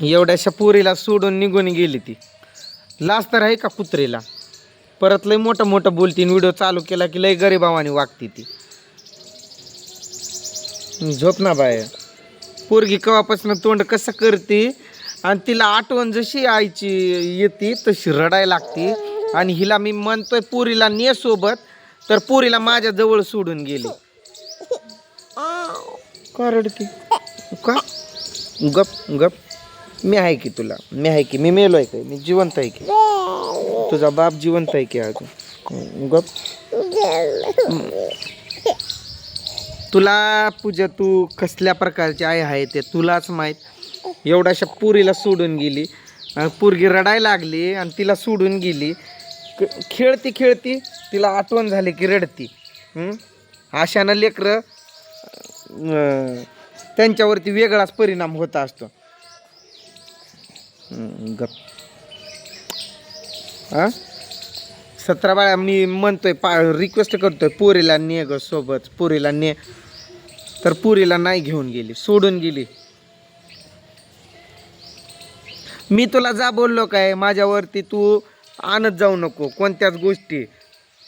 एवढ्याशा पुरीला सोडून निघून गेली ती. लाज तर आहे का कुत्रीला? परत लय मोठं मोठं बोलती व्हिडिओ चालू केला की लय गरीबावानी वागती ती. झोप ना बाय. पोरगी कवापासून तोंड कसं करते? आणि तिला आठवण जशी आईची येते तशी रडायला लागते. आणि हिला मी म्हणतोय पुरीला ने सोबत तर पुरीला माझ्या जवळ सोडून गेली. का रडते? का? गप गप. मी आहे की तुला? मी आहे की? मी मेलो आहे की मी जिवंत आहे की? तुझा बाप जिवंत आहे की अजून? गप. तुला पूजा तू कसल्या प्रकारची आई आहे ते तुलाच माहीत. एवढ्याशा पुरीला सोडून गेली. पोरगी रडायला लागली आणि तिला सोडून गेली. खेळती खेळती तिला आठवण झाली की रडती. अशानं लेकरं त्यांच्यावरती वेगळाच परिणाम होता असतो. गप. हां सतरा बाळा मी म्हणतोय पा रिक्वेस्ट करतोय पोरीला ने ग सोबत पोरीला ने. तर पुरीला नाही घेऊन गेली सोडून गेली. मी तुला जा बोललो काय माझ्यावरती तू आणत जाऊ नको कोणत्याच गोष्टी.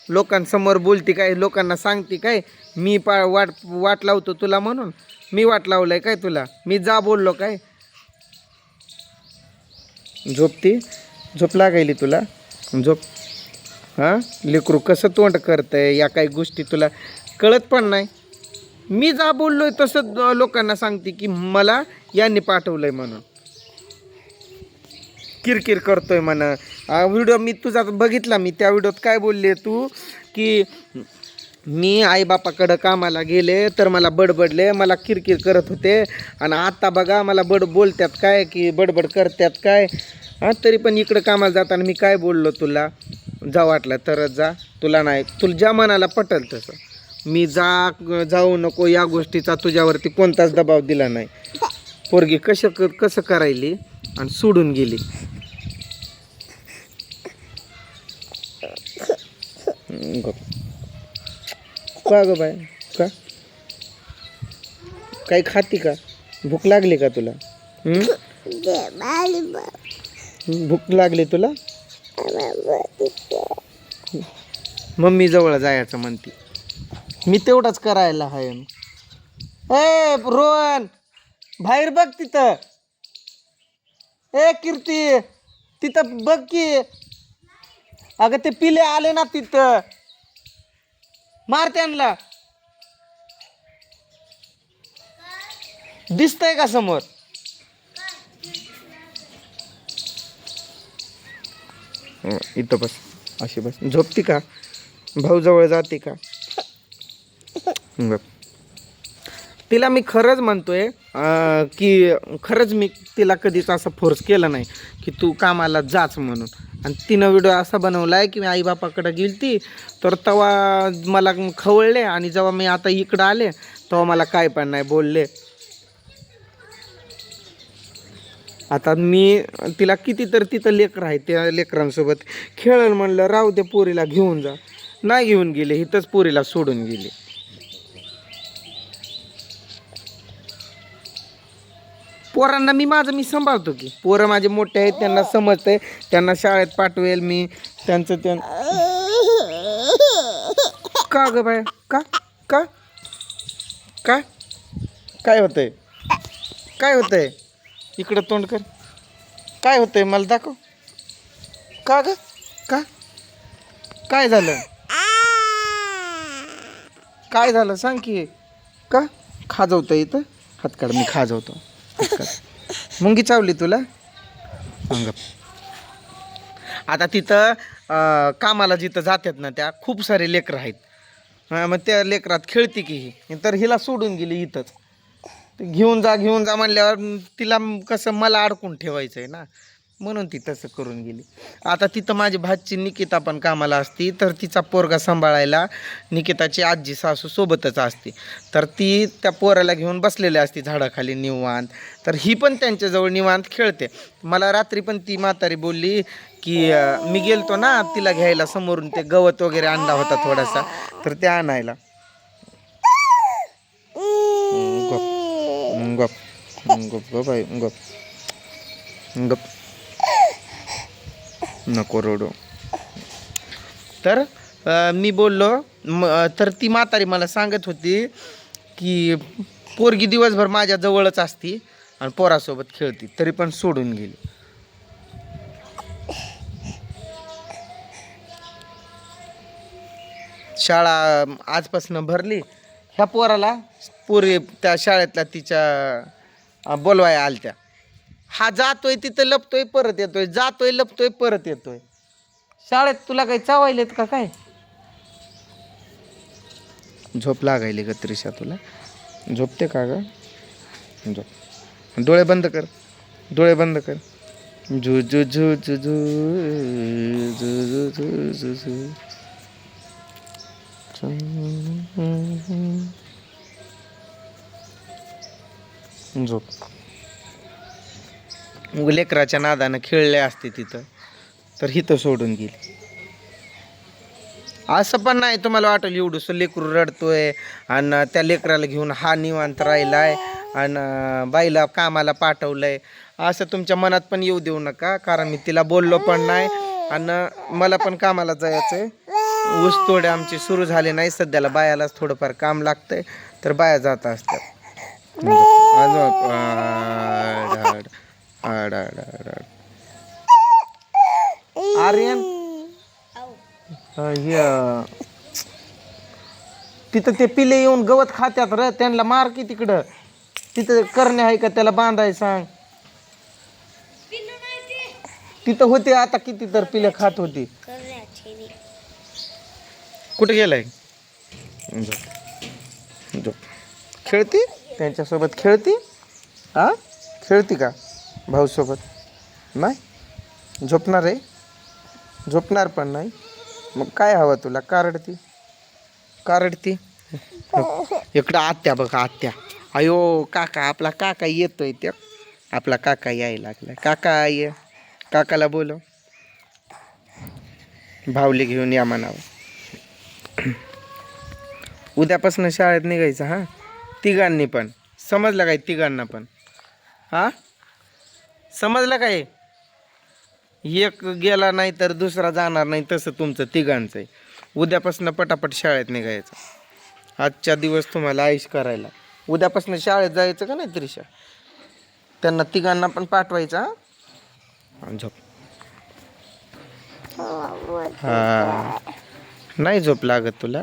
लोकांसमोर बोलती काय लोकांना सांगते काय मी पा वाट वाट लावतो तुला म्हणून. मी वाट लावलंय काय तुला? मी जा बोललो काय? झोपती झोप लागायली तुला? झोप. हां? लेकरू कसं तोंड करतंय? या काही गोष्टी तुला कळत पण नाही. मी जा बोललोय तसं लोकांना सांगते की मला यांनी पाठवलं आहे म्हणून. किरकिर करतोय म्हणा. व्हिडिओ मी तुझा बघितला मी त्या व्हिडिओत काय बोलले तू? की मी आईबापाकडं कामाला गेले तर मला बडबडले मला किरकिर करत होते. आणि आत्ता बघा मला बड बोलतात काय की बडबड करतात काय? हां तरी पण इकडं कामाला जाताना मी काय बोललो तुला? जा वाटलं तरच जा. तुला नाही तुला ज्या मनाला पटल तसं. मी जा जाऊ नको या गोष्टीचा तुझ्यावरती कोणताच दबाव दिला नाही. पोरगी कसं क कसं करायली? आणि सोडून गेली. गप. का गं बाय का? काही खाती का? भूक लागली का तुला? भूक लागली तुला? मम्मी जवळ जायचं म्हणते. मी तेवढाच करायला आहे ए रोहन बाहेर बघ तिथं. ए कीर्ती तिथं बघ की. अगं ते पिले आले ना तिथं. मार त्यांना. दिसतंय का समोर? इथं बस. अशी बस. झोपती का? भाऊ जवळ जाते का? तिला मी खरंच म्हणतोय की खरंच मी तिला कधीच असं फोर्स केला नाही की तू कामाला जाच म्हणून. आणि तिनं व्हिडिओ असा बनवला आहे की मी आईबापाकडं गेलती तर तेव्हा मला खवळले आणि जेव्हा मी आता इकडं आले तेव्हा मला काय पण नाही बोलले. आता मी तिला किती तर तिथं लेकरं आहे त्या लेकरांसोबत. खेळल म्हणलं राहू दे पोरीला घेऊन जा. नाही घेऊन गेले इथंच पोरीला सोडून गेले. पोरांना मी माझं मी सांभाळतो की. पोरं माझे मोठे आहेत त्यांना समजतंय त्यांना शाळेत पाठवेल मी त्यांचं त्या का ग बाय? का? का? का? काय होतंय? काय होतंय? इकडं तोंड कर. काय होतंय? मला दाखव. का ग? का? काय झालं? काय झालं? सांग की. का? खाजवतं इथं? हात काढ मी खाजवतो. मुंगी चावली तुला? अंग आता तिथं अं, कामाला जिथं जातात ना त्या खूप सारे लेकरं आहेत. हा, मग त्या लेकरात खेळती की ही. तर हिला सोडून गेली इथंच. ते घेऊन जा घेऊन जा म्हणल्यावर तिला कसं मला अडकून ठेवायचं आहे ना. म्हणून ती तसं करून गेली. आता तिथं माझी भाची निकिता पण कामाला असती तर तिचा पोरगा सांभाळायला निकिताची आजी सासू सोबतच असते. तर ती त्या पोराला घेऊन बसलेली असती झाडाखाली निवांत. तर ही पण त्यांच्याजवळ निवांत खेळते. मला रात्री पण ती म्हातारी बोलली की मी गेलतो ना तिला घ्यायला समोरून ते गवत वगैरे आणला होता थोडासा तर ते आणायला. गप. गप. गप गप. गप गप. नको रडू. तर मी बोललो म तर ती म्हातारी मला सांगत होती की पोरगी दिवसभर माझ्या जवळच असती आणि पोरासोबत खेळती तरी पण सोडून गेली. शाळा आजपासून भरली. ह्या पोराला पोरी त्या शाळेतल्या तिच्या अं, बोलवाया आलत्या. हा जातोय तिथं लपतोय परत येतोय. जातोय लपतोय परत येतोय. शाळेत तुला काही चावायलेत का काय? झोप लागायली का त्रिशा तुला? झोपते का ग? झोप. डोळे बंद कर. डोळे बंद कर. झू झू झू झू झू झू झू झू झू. झोप. लेकराच्या नादानं खेळले असते तिथं तर हिथं सोडून गेली. असं पण नाही तुम्हाला वाटेल एवढंसं लेकरू रडतोय आणि त्या लेकराला घेऊन हा निवांत राहिलाय आणि बाईला कामाला पाठवलंय. असं तुमच्या मनात पण येऊ देऊ नका कारण मी तिला बोललो पण नाही आणि मला पण कामाला जायचंय. ऊस तोडे आमचे सुरू झाले नाही सध्याला बायालाच थोडंफार काम लागतंय तर बाया जात असतात. अजून आड, आड, आड, आड, आर्यन? हे तिथं ते पिले येऊन गवत खात्यात र त्यांना मार की तिकडं. तिथं करणे आहे का त्याला बांधाय सांग. तिथं होते आता किती तर पिले खात होती. कुठे गेलाय? खेळती? त्यांच्यासोबत खेळती? हा खेळती का? भाऊसोबत. नाही? झोपणार आहे? झोपणार पण नाही. मग काय हवं तुला? कारडती. कारडती. इकडं आत्या बघा आत्या. अयो काका आपला काका येतोय त्या. आपला काका यायला लागला काका ये. काकाला बोलो भावली घेऊन या म्हणावं. उद्यापासून शाळेत निघायचं हां? तिघांनी पण. समजलं काय तिघांना पण? हां? समजलं काय एक गेला नाही तर दुसरा जाणार नाही तसं तुमचं तिघांचं आहे. उद्यापासून पटापट शाळेत निघायचं. आजच्या दिवस तुम्हाला आयुष करायला. उद्यापासून शाळेत जायचं का नाही त्रिशा? त्यांना तिघांना पण पाठवायचं हां? झोप. हा नाही झोप लागत तुला?